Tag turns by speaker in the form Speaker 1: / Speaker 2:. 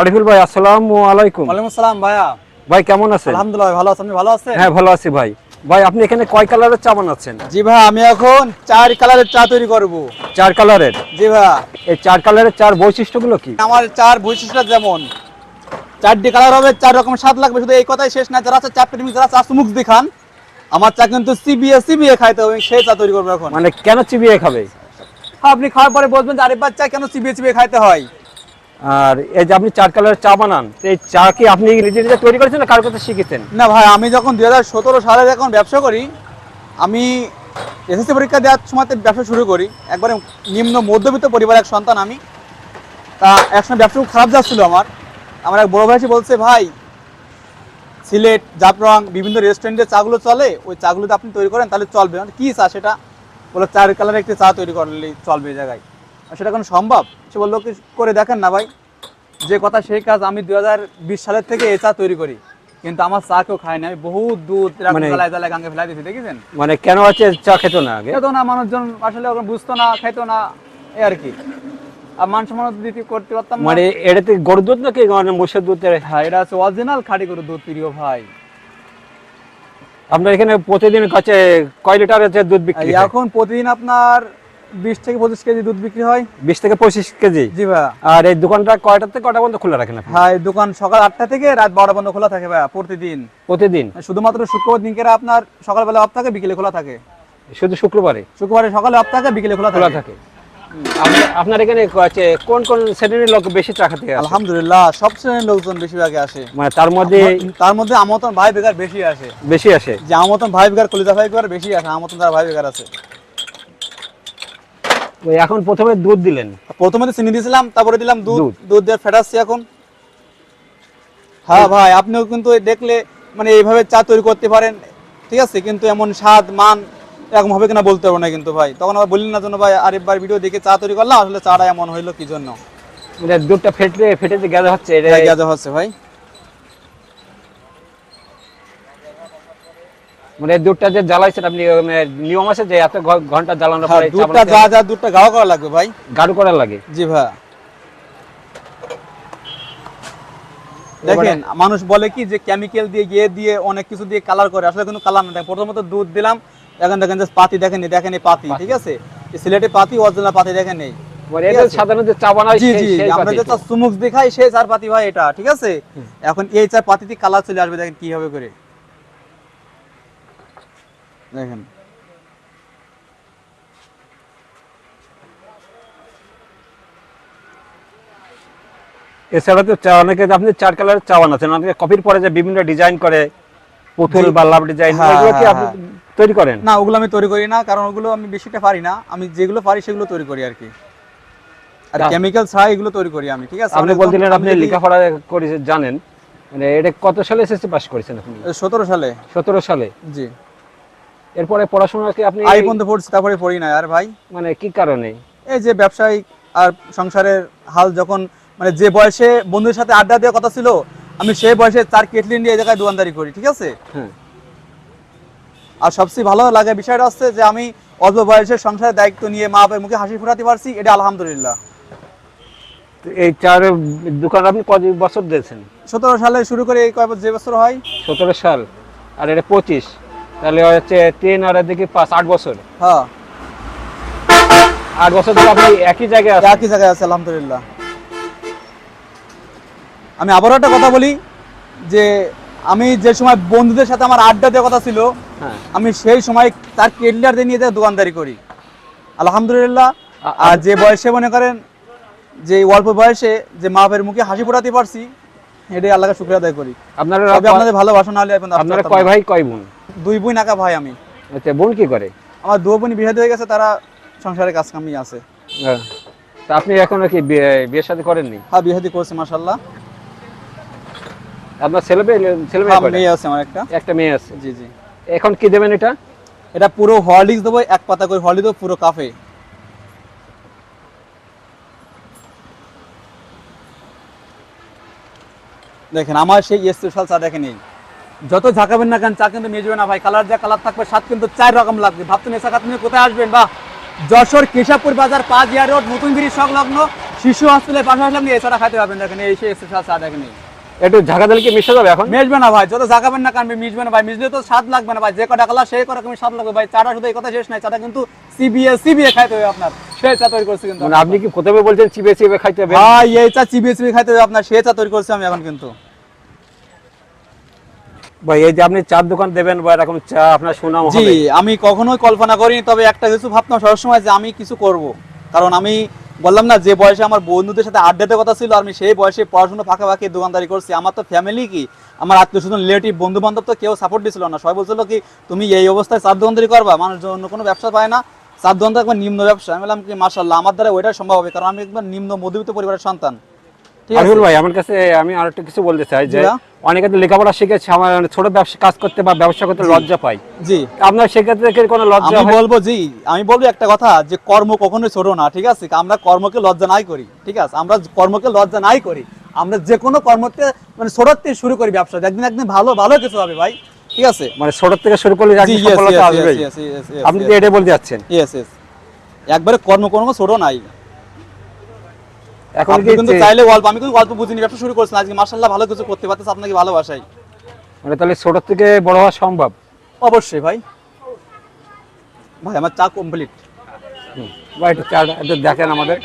Speaker 1: আরিফুল ভাই আসসালামু আলাইকুম।
Speaker 2: ওয়ালাইকুম আসসালাম ভাইয়া।
Speaker 1: ভাই কেমন আছেন?
Speaker 2: আলহামদুলিল্লাহ ভালো আছেন ভালো আছেন?
Speaker 1: হ্যাঁ ভালো আছি ভাই। ভাই আপনি এখানে কয় কালারের চা বানাচ্ছেন?
Speaker 2: জি ভাই আমি এখন চার কালারের চা তৈরি করব।
Speaker 1: চার কালারের?
Speaker 2: জি ভাই
Speaker 1: এই চার কালারের চার বৈশিষ্ট্যগুলো কি?
Speaker 2: আমার চার বৈশিষ্ট্য যেমন চারটি কালার হবে চার রকম স্বাদ লাগবে শুধু এই কথাই শেষ না যারা আছে চা প্রেমিক যারা চা সুমুখ দেখান আমার চা কিন্তু সিবিএ সিবিএ খাইতে হবে সেই চা তৈরি করব এখন।
Speaker 1: মানে কেন চিবিয়ে খাবে?
Speaker 2: আপনি খাওয়ার পরে বলবেন যে আরেকবার চা কেন সিবিএ সিবিএ খাইতে হয়?
Speaker 1: আর এই যে আপনি চার কালারের চা বানান এই চা কি আপনি নিজে নিজে তৈরি করেছেন কার কাছে শিখেছেন?
Speaker 2: না ভাই, আমি যখন দুই হাজার সতেরো সালে যখন ব্যবসা করি, আমি এসএসসি পরীক্ষা দেওয়ার সময় ব্যবসা শুরু করি। একবারে নিম্ন মধ্যবিত্ত পরিবারের এক সন্তান আমি। তা একসময় ব্যবসা খারাপ যাচ্ছিল আমার। আমার এক বড় ভাই বলছে, ভাই, সিলেট, জাফরং, বিভিন্ন রেস্টুরেন্টে চাগুলো চলে, ওই চাগুলো যদি আপনি তৈরি করেন, তাহলে চলবে। মানে কি চা সেটা? বলে চার কালারের একটি চা তৈরি করলে চলবে এই জায়গায়। সেটা কোনো সম্ভব? সে বলল করে দেখেন না ভাই? যে কথা সেই কাজ আমি দুই সালের থেকে এই চা তৈরি করি। কিন্তু আমার চা কেউ খায় না। আমি বহুত দুধ
Speaker 1: মানে-
Speaker 2: জ্বালায় জ্বালায় গাঙ্গে ফেলাই দিয়েছি দেখেছেন?
Speaker 1: মানে কেন আছে চা খেত না আগে?
Speaker 2: খেতো না মানুষজন আসলে বুঝতো না খাইতো না এই আর কি। আর মান সম্মান দিতে করতে পারতাম
Speaker 1: মানে এটাতে গরুর দুধ নাকি মানে মোষের দুধ
Speaker 2: হ্যাঁ এটা আছে অরিজিনাল খাঁটি করে দুধ প্রিয় ভাই।
Speaker 1: আপনার এখানে প্রতিদিন কাছে কয় লিটার দুধ বিক্রি
Speaker 2: এখন প্রতিদিন আপনার বিশ থেকে পঁচিশ কেজি দুধ বিক্রি হয়।
Speaker 1: বিশ থেকে পঁচিশ কেজি?
Speaker 2: জি ভাই
Speaker 1: আর এই দোকানটা কয়টা থেকে কয়টা পর্যন্ত খোলা রাখেন আপনি?
Speaker 2: হ্যাঁ দোকান সকাল আটটা থেকে রাত বারোটা পর্যন্ত খোলা থাকে ভাই প্রতিদিন।
Speaker 1: প্রতিদিন?
Speaker 2: শুধুমাত্র শুক্রবার আপনার সকালবেলা অফ থাকে বিকেলে খোলা থাকে।
Speaker 1: শুধু শুক্রবারে?
Speaker 2: শুক্রবারে সকালে অফ থাকে বিকেলে খোলা
Speaker 1: খোলা
Speaker 2: থাকে।
Speaker 1: আপনার- এখানে আছে কোন কোন শ্রেণির লোক বেশি
Speaker 2: আলহামদুলিল্লাহ সব শ্রেণির লোকজন বেশিরভাগে আসে।
Speaker 1: মানে তার মধ্যে
Speaker 2: তার মধ্যে আমার মতন ভাই বেকার বেশি আসে।
Speaker 1: বেশি আসে?
Speaker 2: যে আমার মতন ভাই বেকার কলিজা ভাই বেশি আসে আমার মতন যারা ভাই বেকার আছে।
Speaker 1: এখন প্রথমে দুধ দিলেন।
Speaker 2: প্রথমে তো চিনি দিয়েছিলাম তারপরে দিলাম দুধ।
Speaker 1: দুধ।
Speaker 2: দিয়ে ফেটাচ্ছি এখন। হ্যাঁ ভাই আপনিও কিন্তু দেখলে মানে এইভাবে চা তৈরি করতে পারেন। ঠিক আছে কিন্তু এমন স্বাদ মান এরকম হবে কিনা বলতে পারব না কিন্তু ভাই। তখন আবার বললেন না জন্য ভাই আরেকবার ভিডিও দেখে চা তৈরি করলাম আসলে চাটা এমন হইল কি জন্য?
Speaker 1: দুধটা ফেটে ফেটে যে হচ্ছে এটা
Speaker 2: হচ্ছে ভাই।
Speaker 1: মানে দুধটা যে জ্বালাইছেন আপনি মানে নিয়ম আছে যে এত ঘণ্টা জ্বালানোর
Speaker 2: হ্যাঁ,
Speaker 1: পরে
Speaker 2: দুধটা যা যা দুধটা করা লাগবে ভাই।
Speaker 1: গাঢ় করা লাগে?
Speaker 2: জি ভাই। দেখেন মানুষ বলে কি যে কেমিক্যাল দিয়ে গিয়ে দিয়ে অনেক কিছু দিয়ে কালার করে। আসলে কিন্তু কালার না। প্রথমত দুধ দিলাম এখন দেখেন যে পাতি দেখেন দেখেন এই পাতি ঠিক আছে? সিলেটে পাতি অরিজিনাল পাতি দেখেন
Speaker 1: মানে। সাধারণত চা
Speaker 2: আমরা যে দেখাই সেই চার পাতি ভাই এটা ঠিক আছে? এখন এই চার পাতিতে কালার চলে আসবে দেখেন কি হবে করে। দেখেন।
Speaker 1: এছাড়া তো চা অনেকে আপনি চার কালারের চা বানাচ্ছেন অনেকে কপির পরে যে বিভিন্ন ডিজাইন করে পুতুল বা লাভ ডিজাইন
Speaker 2: হ্যাঁ,
Speaker 1: কি
Speaker 2: হ্যাঁ,
Speaker 1: আপনি তৈরি করেন?
Speaker 2: না ওগুলো আমি তৈরি করি না কারণ ওগুলো আমি বেশিটা পারি না। আমি যেগুলো পারি সেগুলো তৈরি করি আর কি। আর। কেমিক্যাল ছাড়া এগুলো তৈরি করি আমি ঠিক আছে?
Speaker 1: আপনি বলছিলেন আপনি লেখাপড়া করে জানেন। মানে এটা কত সালে এসএসসি পাস করেছেন আপনি?
Speaker 2: সতেরো সালে।
Speaker 1: সতেরো সালে?
Speaker 2: জি।
Speaker 1: এরপরে পড়াশোনা কি আপনি
Speaker 2: আই পর্যন্ত পড়ছি তারপরে পড়ি না আর ভাই?
Speaker 1: মানে কি কারণে?
Speaker 2: এই যে ব্যবসায়িক আর সংসারের হাল যখন মানে যে বয়সে বন্ধুদের সাথে আড্ডা দেওয়ার কথা ছিল আমি সেই বয়সে চার কেটলি নিয়ে জায়গায় দোকানদারি করি ঠিক আছে?
Speaker 1: হ্যাঁ।
Speaker 2: আর সবচেয়ে ভালো লাগে বিষয়টা হচ্ছে যে আমি অল্প বয়সে সংসারের দায়িত্ব নিয়ে মা বাবার মুখে হাসি ফুটাতে পারছি এটা আলহামদুলিল্লাহ।
Speaker 1: এই চার দোকান আপনি কত বছর দিয়েছেন?
Speaker 2: সতেরো সালে শুরু করে এই কয় যে বছর হয়?
Speaker 1: সতেরো সাল। আর এটা পঁচিশ? তাহলে হচ্ছে তিন আর এদিকে পাঁচ আট বছর।
Speaker 2: হ্যাঁ।
Speaker 1: আট বছর ধরে আপনি একই জায়গায় আছেন?
Speaker 2: একই জায়গায় আছে আলহামদুলিল্লাহ। আমি আবারও একটা কথা বলি যে আমি যে সময় বন্ধুদের সাথে আমার আড্ডা দেওয়ার কথা ছিল
Speaker 1: হ্যাঁ।
Speaker 2: আমি সেই সময় তার কেটলার দিয়ে নিয়ে দোকানদারি করি। আলহামদুলিল্লাহ। আর যে বয়সে মনে করেন যে অল্প বয়সে যে মা বাবার মুখে হাসি ফোটাতে পারছি এটাই আল্লাহকে শুক্রিয়া আদায় করি।
Speaker 1: আপনারা
Speaker 2: আপনাদের ভালোবাসা না হলে
Speaker 1: আপনারা কয় ভাই কয় বোন?
Speaker 2: দুই বোন একা ভাই আমি।
Speaker 1: আচ্ছা বোন কি করে?
Speaker 2: আমার দু বোন বিয়ে হয়ে গেছে তারা সংসারে কাজ কামি আছে।
Speaker 1: হ্যাঁ। তা আপনি এখনও কি বিয়ে বিয়ের সাথে করেননি?
Speaker 2: হ্যাঁ বিয়ে হাদি করছে মাসাল্লাহ
Speaker 1: আপনার ছেলে ছেলে মেয়ে কয়টা?
Speaker 2: মেয়ে আছে আমার একটা।
Speaker 1: একটা মেয়ে আছে।
Speaker 2: জি জি।
Speaker 1: এখন কি দেবেন এটা?
Speaker 2: এটা পুরো হরলিক্স দেবো এক পাতা করে হরলিক্স দেবো পুরো কাফে। দেখেন, আমার সেই স্পেশাল চা দেখেন এই। যত ঝাঁকাবেন না কেন চা কিন্তু মেজবে না ভাই। কালার যা কালার থাকবে, স্বাদ কিন্তু চার রকম লাগবে। ভাবতেন এসা নিয়ে কোথায় আসবেন? বা যশোর কেশাবপুর বাজার, পাঁচ ইয়ার রোড, নতুন গিরি সংলগ্ন। শিশু হসপিটালের পাশে আসলাম এছাড়া খাইতে পারবেন। দেখেন, এই সেই স্পেশাল চা দেখেন এই।
Speaker 1: একটু ঝাঁকা দিলে কি মিশে যাবে এখন?
Speaker 2: মিশবে না ভাই যত জাগাবেন না কানবে মিশবে না ভাই। মিশলে তো স্বাদ লাগবে না ভাই যে কটা কালা সেই কটা স্বাদ লাগবে ভাই। চাটা শুধু এই কথা শেষ নাই চাটা কিন্তু সিবিএ সিবিএ খাইতে হবে আপনার। সেই চা তৈরি করছি কিন্তু
Speaker 1: আপনি কি প্রথমে বলছেন চিবে চিবে খাইতে হবে?
Speaker 2: ভাই এই চা চিবিএ চিবিএ খাইতে হবে আপনার সেই চা তৈরি করছি আমি এখন কিন্তু।
Speaker 1: ভাই এই যে আপনি চার দোকান দেবেন বা এরকম চা আপনার সুনাম
Speaker 2: জি আমি কখনোই কল্পনা করিনি তবে একটা কিছু ভাবতাম সবসময় যে আমি কিছু করব। কারণ আমি বললাম না, যে বয়সে আমার বন্ধুদের সাথে আড্ডাতে কথা ছিল, আমি সেই বয়সে পড়াশোনা ফাঁকা ফাঁকি দোকানদারি করছি। আমার তো ফ্যামিলি কি? আমার আত্মীয় স্বজন রিলেটিভ বন্ধু বান্ধব তো কেউ সাপোর্ট দিছিল না। সবাই বলছিল কি, তুমি এই অবস্থায় চার দোকানদারি করবা মানুষ অন্য কোনো ব্যবসা পায় না। চার দোকানদার নিম্ন ব্যবসা। আমি বললাম কি মার্শাল্লাহ আমার দ্বারা ওইটাই সম্ভব হবে, কারণ আমি একবার নিম্ন মধ্যবিত্ত পরিবারের সন্তান। ঠিক
Speaker 1: ভাই আমার কাছে আমি আর একটা কিছু বলতে চাই যে অনেকে তো লেখাপড়া শিখেছে আমার ছোট ব্যবসা কাজ করতে বা ব্যবসা করতে লজ্জা পাই।
Speaker 2: জি।
Speaker 1: আপনার সেক্ষেত্রে কোনো লজ্জা
Speaker 2: আমি বলব জি আমি বলব একটা কথা যে কর্ম কখনোই ছোট না ঠিক আছে? আমরা কর্মকে লজ্জা নাই করি ঠিক আছে? আমরা কর্মকে লজ্জা নাই করি। আমরা যে কোনো কর্মতে মানে ছোট থেকে শুরু করি ব্যবসা। একদিন একদিন ভালো ভালো কিছু হবে ভাই ঠিক আছে?
Speaker 1: মানে ছোট থেকে শুরু করলে আপনি. তো এটাই বলতে যাচ্ছেন.
Speaker 2: একবারে কর্ম কোনো ছোট নাই।
Speaker 1: এখন
Speaker 2: কিন্তু চাইলে অল্প আমি কিন্তু অল্প বুঝিনি ব্যবসা শুরু করছেন। আজকে মার্শাল্লাহ ভালো কিছু করতে পারতেছে আপনাকে ভালোবাসাই।
Speaker 1: মানে তাহলে ছোট থেকে বড় হওয়া সম্ভব?
Speaker 2: অবশ্যই ভাই। ভাই আমার চা কমপ্লিট
Speaker 1: বা একটু চা একটু দেখেন আমাদের।